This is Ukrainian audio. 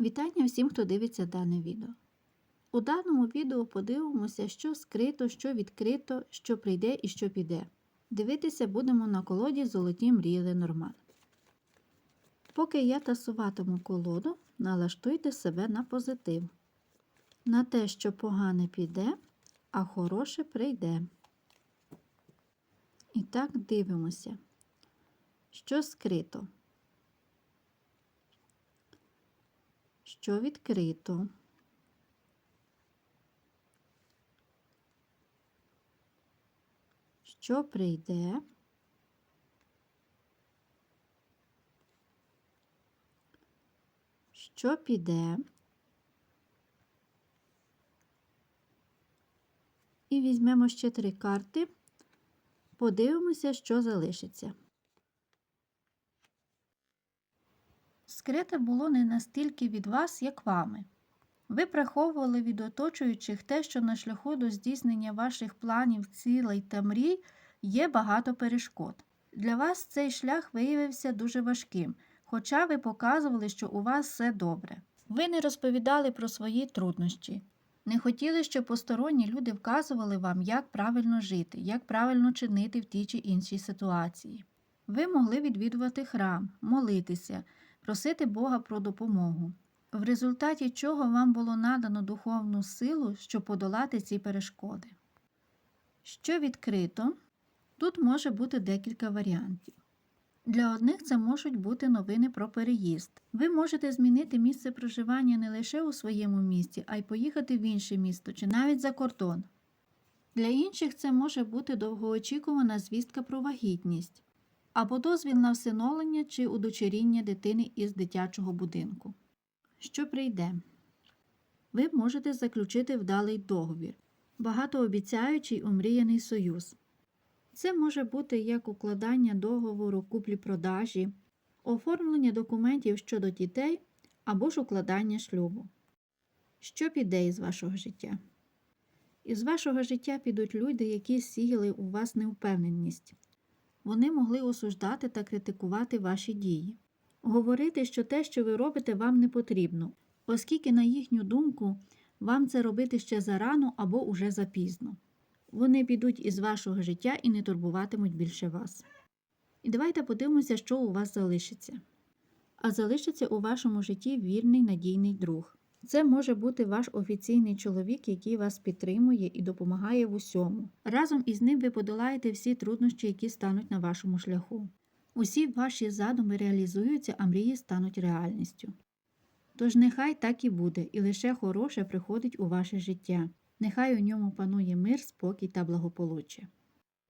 Вітання всім, хто дивиться дане відео. У даному відео подивимося, що скрито, що відкрито, що прийде і що піде. Дивитися будемо на колоді Золоті мрії Ленорман. Поки я тасуватиму колоду, налаштуйте себе на позитив. На те, що погане піде, а хороше прийде. І так дивимося, що скрито. Що відкрито. Що прийде? Що піде? І візьмемо ще три карти, подивимося, що залишиться. Скрите було не настільки від вас, як вами. Ви приховували від оточуючих те, що на шляху до здійснення ваших планів, цілей та мрій є багато перешкод. Для вас цей шлях виявився дуже важким, хоча ви показували, що у вас все добре. Ви не розповідали про свої труднощі, не хотіли, щоб посторонні люди вказували вам, як правильно жити, як правильно чинити в тій чи іншій ситуації. Ви могли відвідувати храм, молитися просити Бога про допомогу, в результаті чого вам було надано духовну силу, щоб подолати ці перешкоди. Що відкрито, тут може бути декілька варіантів. Для одних це можуть бути новини про переїзд. Ви можете змінити місце проживання не лише у своєму місті, а й поїхати в інше місто чи навіть за кордон. Для інших це може бути довгоочікувана звістка про вагітність або дозвіл на всиновлення чи удочеріння дитини із дитячого будинку. Що прийде? Ви можете заключити вдалий договір, багатообіцяючий омріяний союз. Це може бути як укладання договору куплі-продажі, оформлення документів щодо дітей або ж укладання шлюбу. Що піде із вашого життя? Із вашого життя підуть люди, які сіяли у вас невпевненість вони могли осуждати та критикувати ваші дії, говорити, що те, що ви робите, вам не потрібно, оскільки, на їхню думку, вам це робити ще зарано або уже запізно. Вони підуть із вашого життя і не турбуватимуть більше вас. І давайте подивимося, що у вас залишиться. А залишиться у вашому житті вірний надійний друг. Це може бути ваш офіційний чоловік, який вас підтримує і допомагає в усьому. Разом із ним ви подолаєте всі труднощі, які стануть на вашому шляху. Усі ваші задуми реалізуються, а мрії стануть реальністю. Тож нехай так і буде, і лише хороше приходить у ваше життя. Нехай у ньому панує мир, спокій та благополуччя.